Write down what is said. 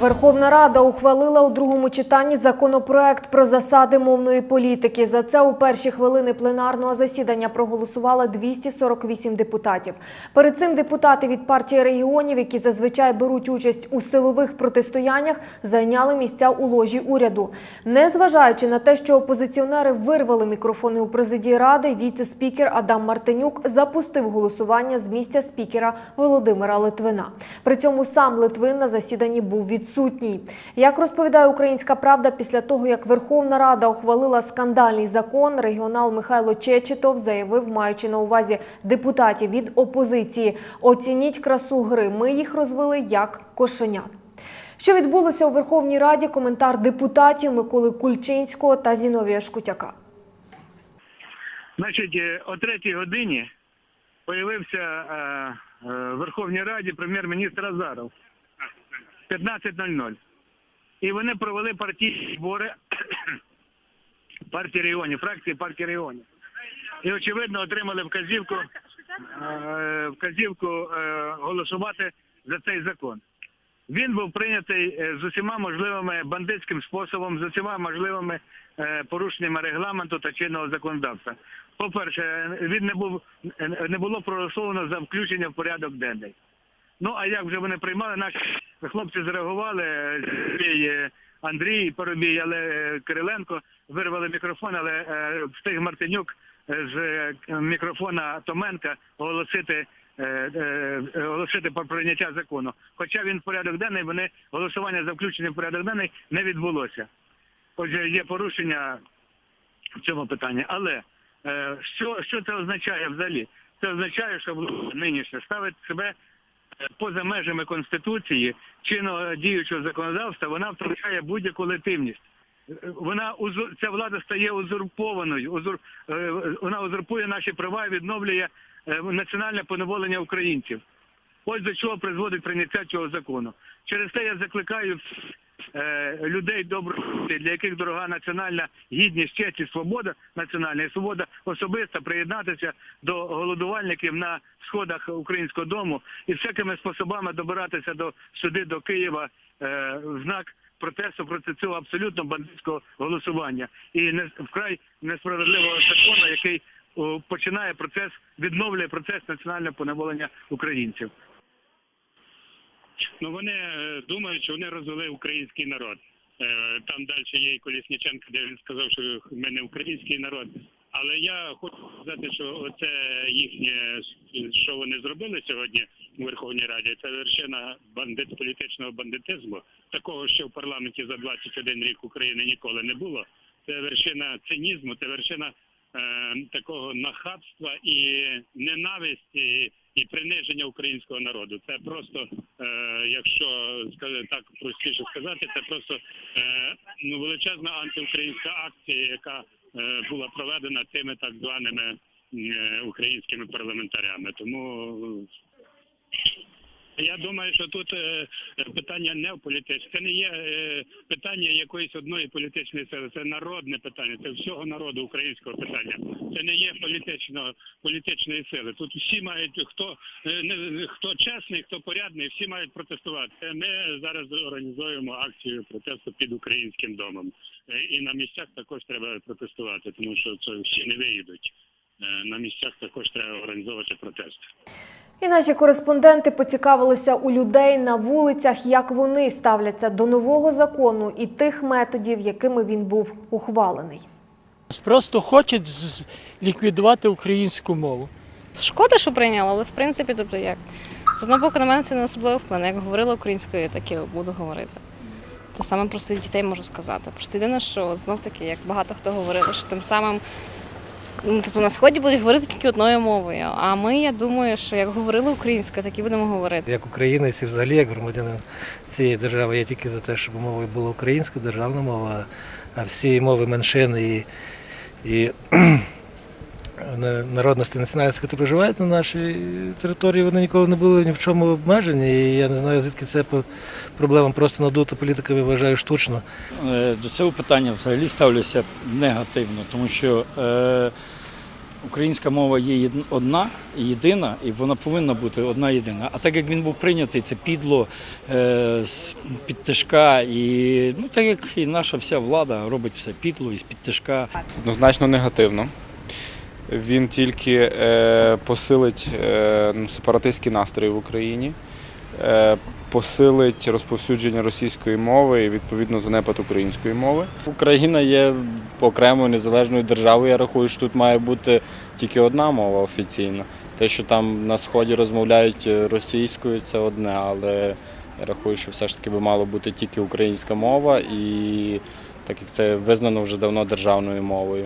Верховна Рада ухвалила у другому читанні законопроект про засади мовної політики. За це у перші хвилини пленарного засідання проголосували 248 депутатів. Перед цим депутати від партії регіонів, які зазвичай беруть участь у силових протистояннях, зайняли місця у ложі уряду. Незважаючи на те, що опозиціонери вирвали мікрофони у президії ради, віце-спікер Адам Мартинюк запустив голосування з місця спікера Володимира Литвина. При цьому сам Литвин на засіданні був відсутній. Як розповідає Українська Правда, після того як Верховна Рада ухвалила скандальний закон, регіонал Михайло Чечетов заявив, маючи на увазі депутатів від опозиції: оцініть красу гри. Ми їх розвели як кошенят. Що відбулося у Верховній Раді? Коментар депутатів Миколи Кульчинського та Зіновія Шкутяка. Значить, е, о третій годині появився е, е, в Верховній Раді прем'єр-міністр Азаров. 15.00. І вони провели партійні збори партії регіонів, фракції партії регіонів. І, очевидно, отримали вказівку, е, вказівку е, голосувати за цей закон. Він був прийнятий е, з усіма можливими бандитським способом, з усіма можливими порушеннями регламенту та чинного законодавства. По-перше, він не був не було проголосовано за включення в порядок денний. Ну а як вже вони приймали, наші хлопці зреагували. Сергій, е, Андрій Поробій, але е, Кириленко вирвали мікрофон, але е, встиг Мартинюк з мікрофона Томенка оголосити. Оголосити про прийняття закону. Хоча він в порядок денний, вони голосування за включення в порядок денний не відбулося. Отже, є порушення в цьому питанні. Але що, що це означає взагалі? Це означає, що влада нинішня ставить себе поза межами конституції чинного діючого законодавства. Вона втрачає будь-яку легітимність. Вона ця влада стає узурпованою. Узур... е, Вона узурпує наші права і відновлює е, національне поневолення українців. Ось до чого призводить прийняття цього закону. Через те я закликаю людей доброї, для яких дорога національна гідність, честь і свобода національна і свобода особиста приєднатися до голодувальників на сходах українського дому і всякими способами добиратися до сюди, до Києва, е, в знак протесту проти цього абсолютно бандитського голосування і не вкрай несправедливого закону, який починає процес, відновлює процес національного поневолення українців. Ну вони е, думають, що вони розвели український народ. Е, Там далі є і Колісніченко, де він сказав, що ми не український народ. Але я хочу сказати, що оце їхнє, що вони зробили сьогодні у Верховній Раді, це вершина бандит політичного бандитизму. Такого, що в парламенті за 21 рік України ніколи не було. Це вершина цинізму, це вершина е, такого нахабства і ненависті і приниження українського народу. Це просто, е, якщо так простіше сказати, це просто е, ну величезна антиукраїнська акція, яка е, була проведена тими так званими е, українськими парламентарями. Тому я думаю, що тут е, питання не в політичне. Це не є е, питання якоїсь одної політичної сили. Це народне питання, це всього народу українського питання. Це не є політичного політичної сили. Тут всі мають хто е, не хто чесний, хто порядний, всі мають протестувати. Ми зараз організуємо акцію протесту під українським домом. І на місцях також треба протестувати, тому що це всі не виїдуть. На місцях також треба організовувати протести. І наші кореспонденти поцікавилися у людей на вулицях, як вони ставляться до нового закону і тих методів, якими він був ухвалений. Просто хочуть ліквідувати українську мову. Шкода, що прийняли, але в принципі, тобто як. З одного боку, на мене це не особливо вплине. Як говорила українською, так і буду говорити. Те саме про своїх дітей можу сказати. Просто єдине, що знов таки, як багато хто говорили, що тим самим тобто на сході будуть говорити тільки одною мовою. А ми, я думаю, що як говорили українською, так і будемо говорити. Як українець і взагалі як громадянин цієї держави, я тільки за те, щоб мовою була українська державна мова, а всі мови меншин і, і народності національності, які проживають на нашій території, вони ніколи не були ні в чому обмежені. І я не знаю, звідки це проблема просто надута політиками, вважаю штучно. Е, До цього питання взагалі ставлюся негативно, тому що е, Українська мова є одна і єдина, і вона повинна бути одна єдина. А так як він був прийнятий, це підло е, з під тишка, і ну так як і наша вся влада робить все підло і з під тишка. Однозначно негативно. Він тільки е, посилить е, ну, сепаратистські настрої в Україні, е, посилить розповсюдження російської мови і відповідно занепад української мови. Україна є окремою незалежною державою. Я рахую, що тут має бути тільки одна мова офіційна. Те, що там на сході розмовляють російською, це одне, але я рахую, що все ж таки би мало бути тільки українська мова, і так як це визнано вже давно державною мовою.